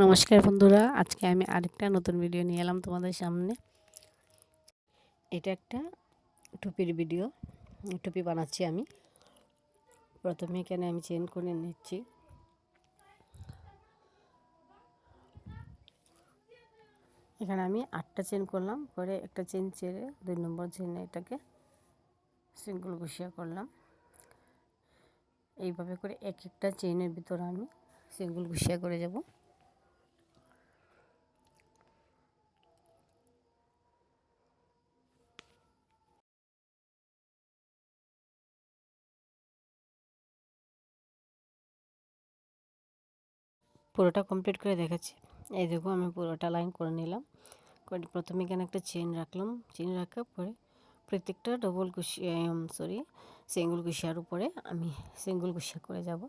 নমস্কার বন্ধুরা, আজকে আমি আরেকটা নতুন ভিডিও নিয়ে এলাম তোমাদের সামনে। এটা একটা টুপির ভিডিও টুপি বানাচ্ছি আমি। প্রথমে এখানে আমি চেন করে নিচ্ছি। এখানে আমি আটটা চেন করলাম, করে একটা চেন ছেড়ে দুই নম্বর চেনে এটাকে সিঙ্গল বসিয়া করলাম। এইভাবে করে এক একটা চেনের ভিতরে আমি সিঙ্গল ঘুষিয়া করে যাব। পুরোটা কমপ্লিট করে দেখাচ্ছি। এই দেখো, আমি পুরোটা লাইন করে নিলাম। করে প্রথমে এখানে একটা চেন রাখলাম। চেন রাখার পরে প্রত্যেকটা ডবল কুশি সরি সিঙ্গল কুশিয়ার উপরে আমি সিঙ্গল কুশিয়া করে যাব।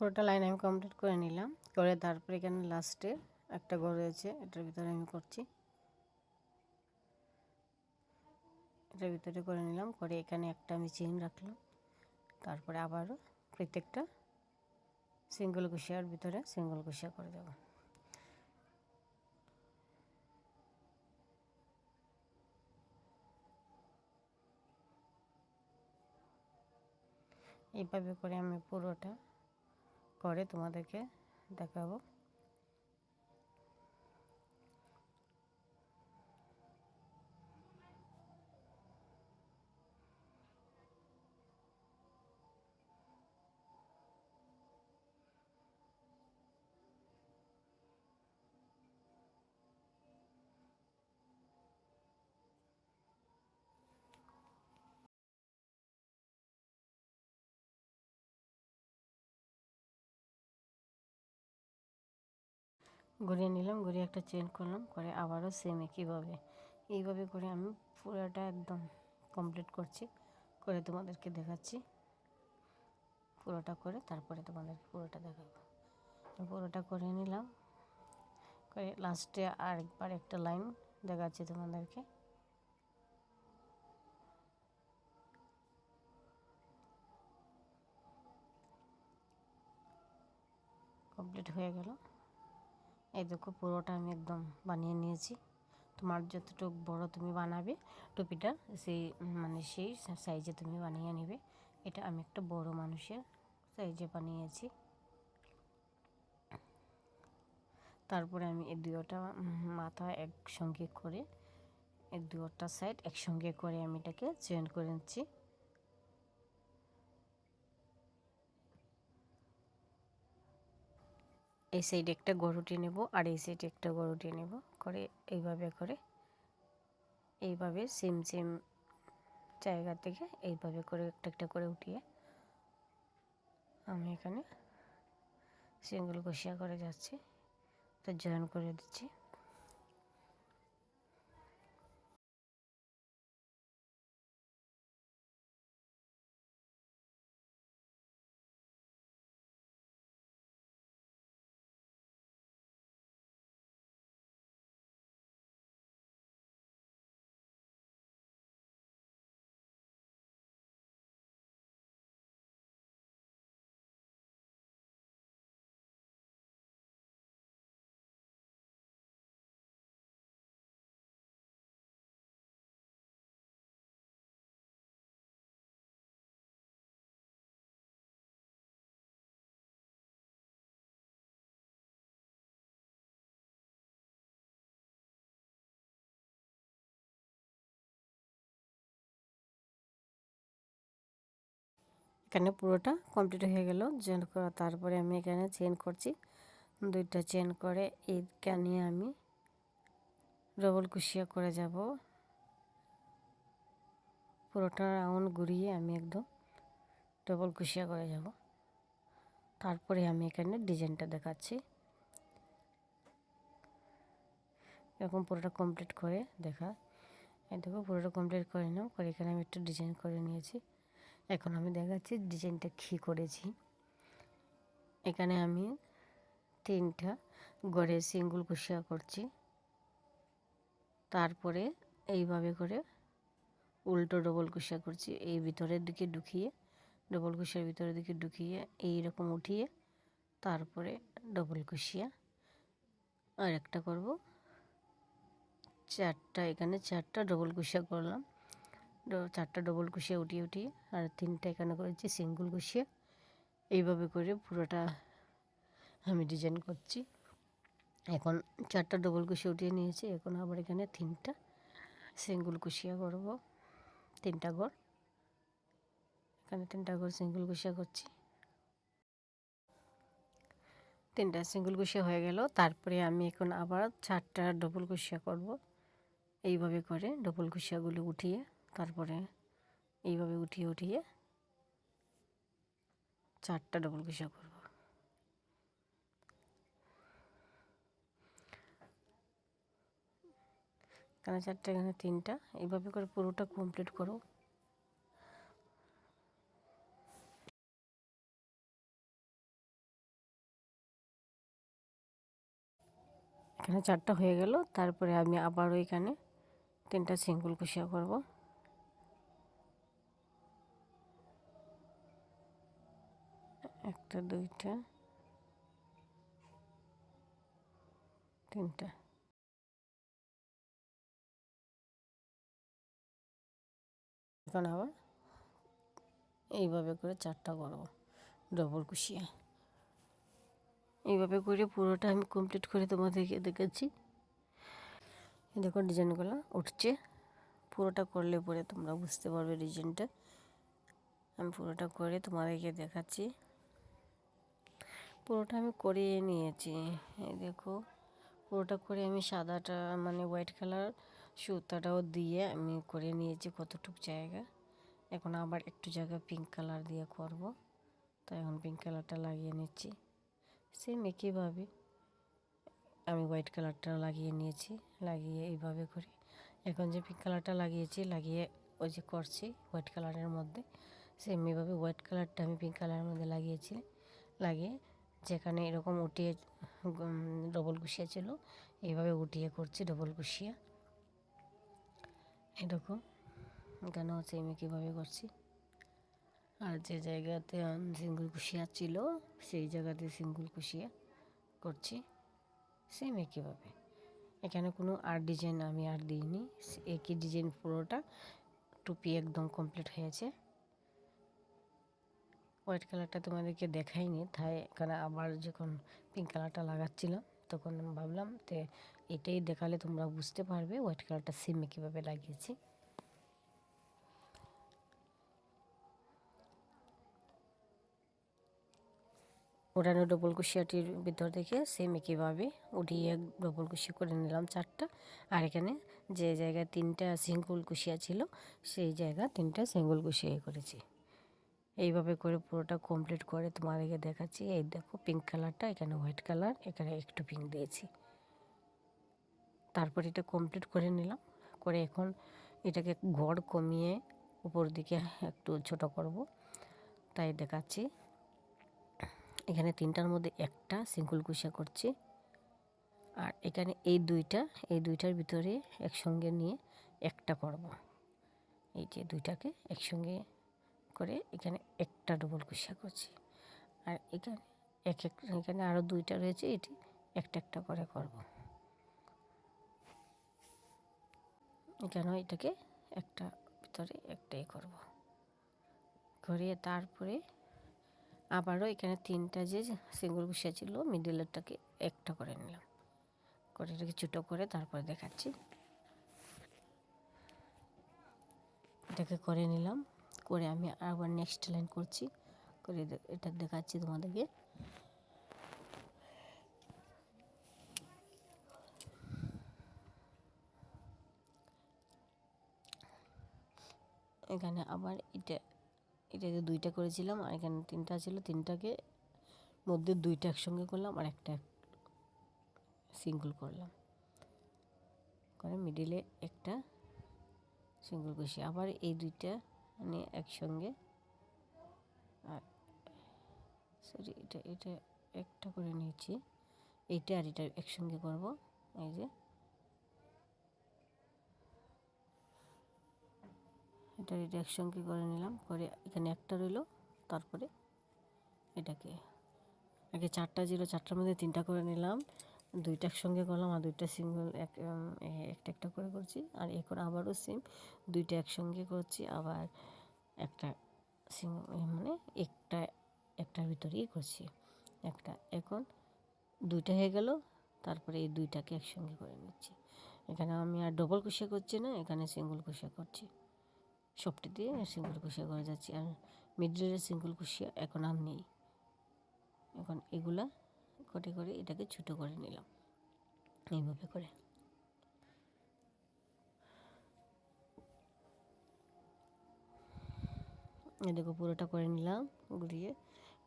পুরোটা লাইন আমি কমপ্লিট করে নিলাম। করে তারপরে এখানে লাস্টে একটা ঘর রয়েছে, এটার ভিতরে আমি করছি। এটার ভিতরে করে নিলাম, করে এখানে একটা আমি চেন রাখলাম। তারপরে আবারও প্রত্যেকটা সিঙ্গল কুশিয়ার ভিতরে সিঙ্গল কুশিয়া করে দেবো। এইভাবে করে আমি পুরোটা করে তোমাদেরকে দেখাবো। ঘুরিয়ে নিলাম, ঘুরিয়ে একটা চেন করলাম, করে আবারও সেম একইভাবে। এইভাবে করে আমি পুরোটা একদম কমপ্লিট করছি, করে তোমাদেরকে দেখাচ্ছি। পুরোটা করে তারপরে তোমাদেরকে পুরোটা দেখাবো। পুরোটা করে নিলাম, করে লাস্টে আরেকবার একটা লাইন দেখাচ্ছি তোমাদেরকে। কমপ্লিট হয়ে গেল। এই দেখো পুরোটা আমি একদম বানিয়ে নিয়েছি। তোমার যতটুকু বড় তুমি বানাবে, টুপিটা সেই মানে সেই সাইজে তুমি বানিয়ে নেবে। এটা আমি একটা বড় মানুষের সাইজে বানিয়েছি। তারপরে আমি এই দুটা মাথা একসঙ্গে করে, এই দুটা সাইড একসঙ্গে করে আমি এটাকে চেন করে নিচ্ছি। এই সাইডে একটা গরুটি নেব আর এই সাইডে একটা গরুটি নেব। করে এইভাবে করে, এইভাবে সেম সেম জায়গা থেকে এইভাবে করে একটা একটা করে উঠিয়ে আমি এখানে সিঙ্গল কষিয়া করে যাচ্ছি। তো জয়েন করে দিচ্ছি। এখানে পুরোটা কমপ্লিট হয়ে গেল। চেন করা তারপরে আমি এখানে চেন করছি। দুইটা চেন করে এইখানে আমি ডবল কুশিয়া করে যাব। পুরোটা রাউন্ড ঘুরিয়ে আমি একদম ডবল কুশিয়া করে যাব। তারপরে আমি এখানে ডিজাইনটা দেখাচ্ছি। এরকম পুরোটা কমপ্লিট করে দেখা। এই দেখো পুরোটা কমপ্লিট করে নাও করে এখানে আমি একটু ডিজাইন করে নিয়েছি। এখন আমি দেখাচ্ছি ডিজাইনটা কী করেছি। এখানে আমি তিনটা গড়ে সিঙ্গুল কুশিয়া করছি। তারপরে এইভাবে করে উল্টো ডবল কুশিয়া করছি, এই ভিতরের দিকে ঢুকিয়ে, ডবল কুশিয়ার ভিতরের দিকে ঢুকিয়ে এই রকম উঠিয়ে তারপরে ডবল কুশিয়া। আর একটা করব। চারটা, এখানে চারটা ডবল কুশিয়া করলাম। চারটা ডবল কুশিয়া উঠিয়ে উঠিয়ে আর তিনটা এখানে করেছি? সিঙ্গল কুশিয়া এইভাবে করে পুরোটা আমি ডিজাইন করছি। এখন চারটা ডবল কুশিয়া উঠিয়ে নিয়েছি। এখন আবার এখানে তিনটা সিঙ্গল কুশিয়া করব। তিনটা ঘর। এখানে তিনটা ঘর সিঙ্গল কুশিয়া করছি। তিনটা সিঙ্গল কুশিয়া হয়ে গেল। তারপরে আমি এখন আবার চারটা ডবল কুশিয়া করব। এইভাবে করে ডবল কুশিয়াগুলো উঠিয়ে তারপরে এইভাবে উঠিয়ে উঠিয়ে চারটা ডবল কুশিয়া করব। এখানে চারটা এখানে তিনটা? এইভাবে করে পুরোটা কমপ্লিট করো। এখানে চারটা হয়ে গেল, তারপরে আমি আবারও এখানে তিনটা সিঙ্গল কুশিয়া করব। একটা, দুইটা, তিনটা। এখন আবার এইভাবে করে চারটা করব ডবল কুশিয়া। এইভাবে করে পুরোটা আমি কমপ্লিট করে তোমাদেরকে দেখেছি দেখো ডিজাইনগুলো উঠছে। পুরোটা করলে পরে তোমরা বুঝতে পারবে ডিজাইনটা। আমি পুরোটা করে তোমাদেরকে দেখাচ্ছি। পুরোটা আমি করিয়ে নিয়েছি। এই দেখো, পুরোটা করে আমি সাদাটা মানে হোয়াইট কালার সুতাটাও দিয়ে আমি করে নিয়েছি কতটুক জায়গা। এখন আবার একটু জায়গা পিঙ্ক কালার দিয়ে করব। তো এখন পিঙ্ক কালারটা লাগিয়ে নিচ্ছি। সেম একইভাবে আমি হোয়াইট কালারটা লাগিয়ে নিয়েছি, লাগিয়ে এইভাবে করে। এখন যে পিঙ্ক কালারটা লাগিয়েছি, লাগিয়ে ওই যে করছি হোয়াইট কালারের মধ্যে সেম এইভাবে হোয়াইট কালারটা আমি পিঙ্ক কালারের মধ্যে লাগিয়েছি, লাগিয়ে যেখানে এরকম উঠিয়ে ডবল কুশিয়া ছিল এইভাবে উঠিয়ে করছি ডবল কুশিয়া এরকম এখানেও সেম কীভাবে করছি। আর যে জায়গাতে সিঙ্গুল কুশিয়া ছিল, সেই জায়গাতে সিঙ্গুল কুশিয়া করছি সেম একইভাবে। এখানে কোনো আর ডিজাইন আমি আর দিইনি, একই ডিজাইন পুরোটা টুপি একদম কমপ্লিট হয়েছে হোয়াইট কালারটা তোমাদেরকে দেখাইনি। তাই এখানে আবার যখন পিঙ্ক কালারটা লাগাচ্ছিলাম তখন ভাবলাম তো এটাই দেখালে তোমরা বুঝতে পারবে হোয়াইট কালারটা সিমে কীভাবে লাগিয়েছি। ওঠানো ডবল কুশিয়াটির ভিতর থেকে সেম একইভাবে উঠিয়ে ডবল কুশি করে নিলাম চারটা। আর এখানে যে জায়গায় তিনটা সিঙ্গুল কুশিয়া ছিল, সেই জায়গা তিনটা সিঙ্গুল কুশিয়া করেছি। এইভাবে করে পুরোটা কমপ্লিট করে তোমাদেরকে দেখাচ্ছি। এই দেখো পিঙ্ক কালারটা এখানে হোয়াইট কালার এখানে একটু পিঙ্ক দিয়েছি। তারপর এটা কমপ্লিট করে নিলাম। করে এখন এটাকে গড় কমিয়ে উপর দিকে একটু ছোট করব। তাই দেখাচ্ছি। এখানে তিনটার মধ্যে একটা সিঙ্গুল কুশিয়া করছি। আর এখানে এই দুইটা, এই দুইটার ভিতরে একসঙ্গে নিয়ে একটা করব। এই যে দুইটাকে একসঙ্গে করে এখানে একটা ডবল কুশিয়া করছি। আর এখানে এক এক, এখানে আরও দুইটা রয়েছে, এটি একটা একটা করে করব। এখানেও এটাকে একটা ভিতরে একটাই করব। করিয়ে তারপরে আবারও এখানে তিনটা যে সিঙ্গুল কুশিয়া ছিল মিডিলেরটাকে একটা করে নিলাম। করে এটাকে ছোটো করে তারপরে দেখাচ্ছি। এটাকে করে নিলাম। করে আমি আবার নেক্সট লাইন করছি, করে এটা দেখাচ্ছি তোমাদেরকে। এখানে আবার এটা, এটাতে দুইটা করেছিলাম, আর এখানে তিনটা ছিল, তিনটাকে মধ্যে দুইটা একসঙ্গে করলাম, আর একটা সিঙ্গল করলাম। করে মিডিলে একটা সিঙ্গেল কুশি আবার এই দুইটা মানে একসঙ্গে। আর সরি এটা এটা একটা করে নিয়েছি। এইটা আর এটা একসঙ্গে করব, এই যে। এটা এটা একসঙ্গে করে নিলাম, করে এখানে একটা রইল, তারপরে এটাকে। আগে চারটা জিরো চারটার মধ্যে তিনটা করে নিলাম। দুইটা একসঙ্গে করলাম আর দুইটা সিঙ্গেল এক একটা একটা করে করছি। আর এখন আবারও সেম দুইটা একসঙ্গে করছি, আবার একটা সিঙ্গেল মানে একটা, একটার ভিতরেই করছি। একটা এখন দুইটা হয়ে গেল, তারপরে এই দুইটাকে একসঙ্গে করে নিচ্ছি। এখানে আমি আর ডবল কুশিয়া করছি না, এখানে সিঙ্গল কুশিয়া করছি। সবটি দিয়ে সিঙ্গল কুশিয়া করে যাচ্ছি। আর মিডলের সিঙ্গল কুশিয়া এখন আর নেই। এখন এগুলা করে করে এটাকে ছোটো করে নিলাম। এইভাবে করে। দেখো পুরোটা করে নিলাম ঘুরিয়ে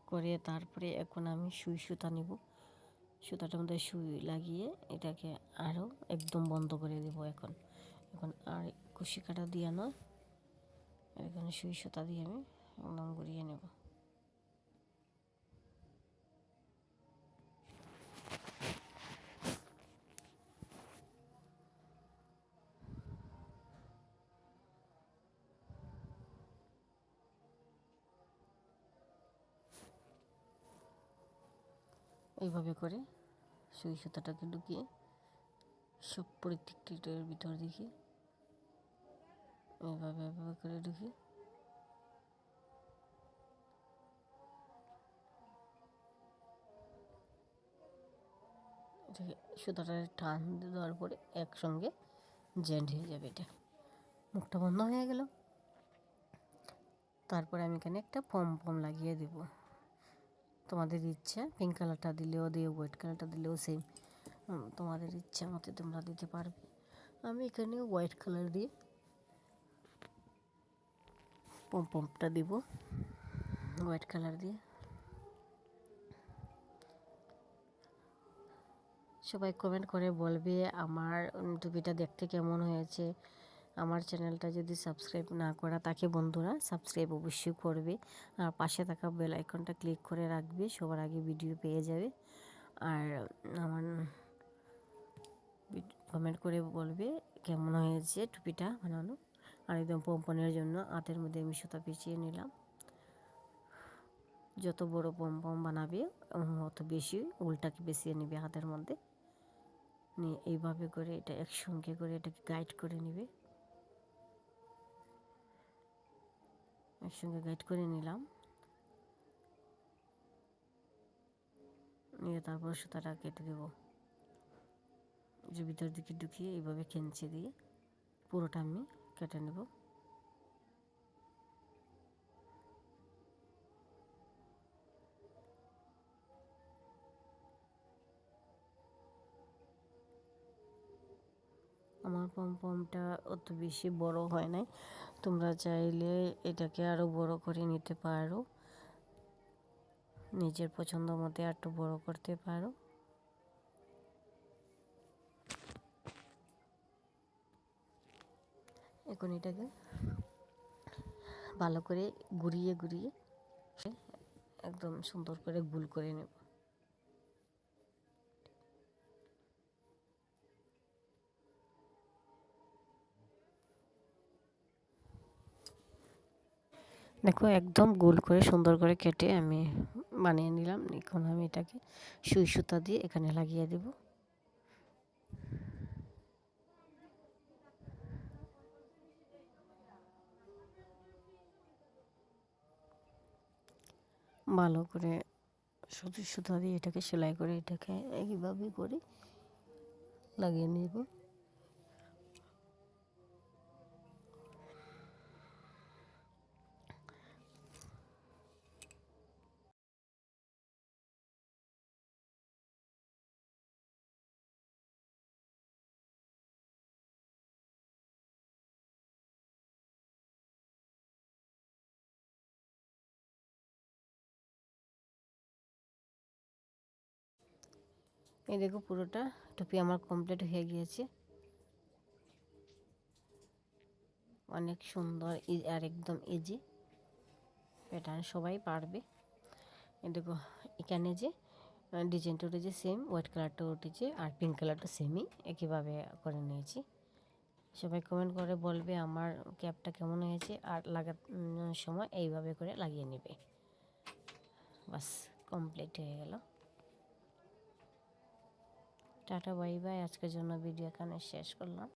করে তারপরে এখন আমি সুই সুতা নেব। সুতাটার মধ্যে সুই লাগিয়ে এটাকে আরও একদম বন্ধ করে দেব এখন। এখন আর কুশি কাটা দিয়ে নয় এখানে সুই সুতা দিয়ে আমি একদম ঘুরিয়ে নেব। এইভাবে করে সুই সুতাটাকে ঢুকিয়ে সব প্রত্যেকটির ভিতর দেখি এইভাবে এভাবে করে ঢুকি। সুতাটা টান দেওয়ার পরে একসঙ্গে জয়েন্ট হয়ে যাবে এটা। মুখটা বন্ধ হয়ে গেল। তারপরে আমি এখানে একটা পম পম লাগিয়ে দেবো। তোমাদের ইচ্ছা। পিঙ্ক কালারটা দিলেও দিও হোয়াইট কালারটা দিলেও সেম তোমাদের ইচ্ছা মতো তোমরা দিতে পারবে। আমি এখানে হোয়াইট কালার দিয়ে পম পম্পটা দিব। হোয়াইট কালার দিয়ে। সবাই কমেন্ট করে বলবে আমার টুপিটা দেখতে কেমন হয়েছে। আমার চ্যানেলটা যদি সাবস্ক্রাইব না করা তাকে বন্ধুরা, সাবস্ক্রাইব অবশ্যই করবে। আর পাশে থাকা বেল আইকনটা ক্লিক করে রাখবে, সবার আগে ভিডিও পেয়ে যাবে। আর আমার কমেন্ট করে বলবে কেমন হয়েছে টুপিটা বানানো। আর একদম পম্পনের জন্য হাতের মধ্যে আমি সুতা পিছিয়ে নিলাম। যত বড় পম্পম বানাবে অত বেশি উল্টাকে বেশিয়ে নেবে হাতের মধ্যে। নিয়ে এইভাবে করে এটা একসঙ্গে করে এটাকে গাইড করে নেবে। একসঙ্গে গাইড করে নিলাম নিয়ে তারপর সুতাটা কেটে দেবো যে ভিতর দিকে ঢুকিয়ে এইভাবে খেঞ্চে দিয়ে পুরোটা আমি কেটে নেব আমার পমপমটা অত বেশি বড় হয় নাই। তোমরা চাইলে এটাকে আরও বড় করে নিতে পারো। নিজের পছন্দ মতো একটু বড় করতে পারো। এখন এটাকে ভালো করে ঘুরিয়ে ঘুরিয়ে একদম সুন্দর করে গুল করে নেব। দেখো একদম গোল করে সুন্দর করে কেটে আমি বানিয়ে নিলাম। এখন আমি এটাকে সুই সুতা দিয়ে এখানে লাগিয়ে দেব। ভালো করে সুতির সুতা দিয়ে এটাকে সেলাই করে এটাকে এইভাবে করে লাগিয়ে নেব। এই দেখো পুরোটা, টুপি আমার কমপ্লিট হয়ে গিয়েছে। অনেক সুন্দর আর একদম ইজি প্যাটার্ন সবাই পারবে। দেখো, এখানে যে ডিজাইনটা উঠেছে সেম হোয়াইট কালারটা উঠেছে আর পিঙ্ক কালারটা সেমই একইভাবে করে নিয়েছি। সবাই কমেন্ট করে বলবে আমার ক্যাপটা কেমন হয়েছে আর লাগার সময় এইভাবে করে লাগিয়ে নেবে। বাস কমপ্লিট হয়ে গেল। Tata bye bye. আজকের জন্য ভিডিও এখানে শেষ করলাম।